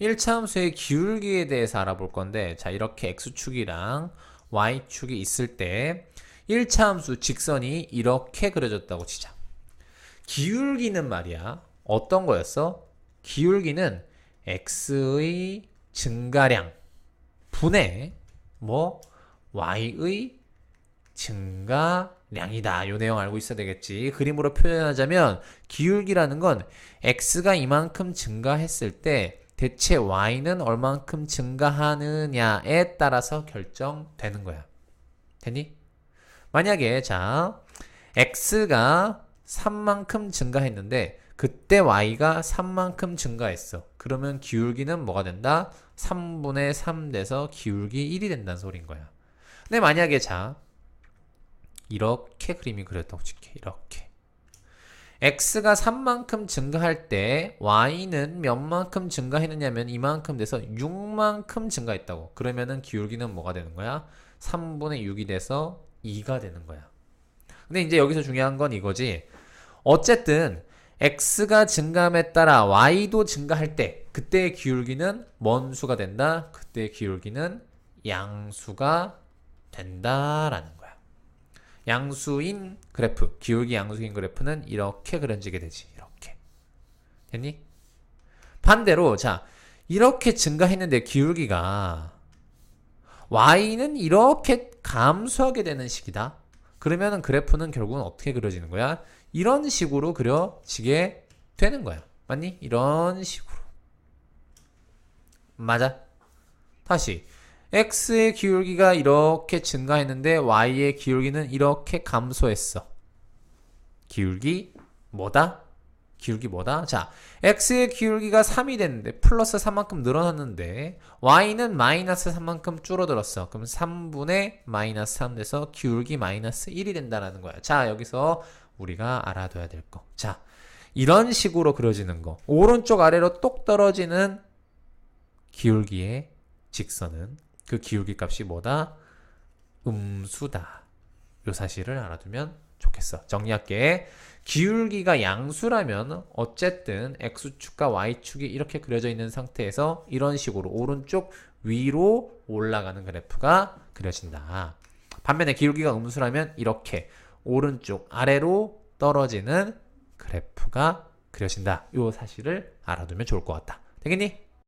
1차 함수의 기울기에 대해서 알아볼 건데 자 이렇게 x축이랑 y축이 있을 때 1차 함수 직선이 이렇게 그려졌다고 치자. 기울기는 말이야. 어떤 거였어? 기울기는 x의 증가량 분의 뭐 y의 증가량이다. 요 내용 알고 있어야 되겠지. 그림으로 표현하자면 기울기라는 건 x가 이만큼 증가했을 때 대체 y는 얼만큼 증가하느냐에 따라서 결정되는 거야. 됐니? 만약에 자 x가 3만큼 증가했는데 그때 y가 3만큼 증가했어. 그러면 기울기는 뭐가 된다? 3분의 3 돼서 기울기 1이 된다는 소린 거야. 근데 만약에 자 이렇게 그림이 그렸다고 칠게. 이렇게. X가 3만큼 증가할 때 y는 몇만큼 증가했느냐면 이만큼 돼서 6만큼 증가했다고. 그러면은 기울기는 뭐가 되는 거야? 3분의 6이 돼서 2가 되는 거야. 근데 이제 여기서 중요한 건 이거지. 어쨌든 x가 증가함에 따라 y도 증가할 때 그때의 기울기는 뭔 수가 된다? 그때의 기울기는 양수가 된다라는 거야. 양수인 그래프, 기울기 양수인 그래프는 이렇게 그려지게 되지. 이렇게. 됐니? 반대로 자, 이렇게 증가했는데 기울기가 y는 이렇게 감소하게 되는 식이다. 그러면은 그래프는 결국은 어떻게 그려지는 거야? 이런 식으로 그려지게 되는 거야. 맞니? 이런 식으로. 맞아. 다시. X의 기울기가 이렇게 증가했는데 y의 기울기는 이렇게 감소했어. 기울기 뭐다? 기울기 뭐다? 자, x의 기울기가 3이 됐는데 플러스 3만큼 늘어났는데 y는 마이너스 3만큼 줄어들었어. 그럼 3분의 마이너스 3 돼서 기울기 마이너스 1이 된다는 거야. 자, 여기서 우리가 알아둬야 될 거. 자, 이런 식으로 그려지는 거. 오른쪽 아래로 똑 떨어지는 기울기의 직선은 그 기울기 값이 뭐다? 음수다. 요 사실을 알아두면 좋겠어. 정리할게. 기울기가 양수라면 어쨌든 x축과 y축이 이렇게 그려져 있는 상태에서 이런 식으로 오른쪽 위로 올라가는 그래프가 그려진다. 반면에 기울기가 음수라면 이렇게 오른쪽 아래로 떨어지는 그래프가 그려진다. 요 사실을 알아두면 좋을 것 같다. 되겠니?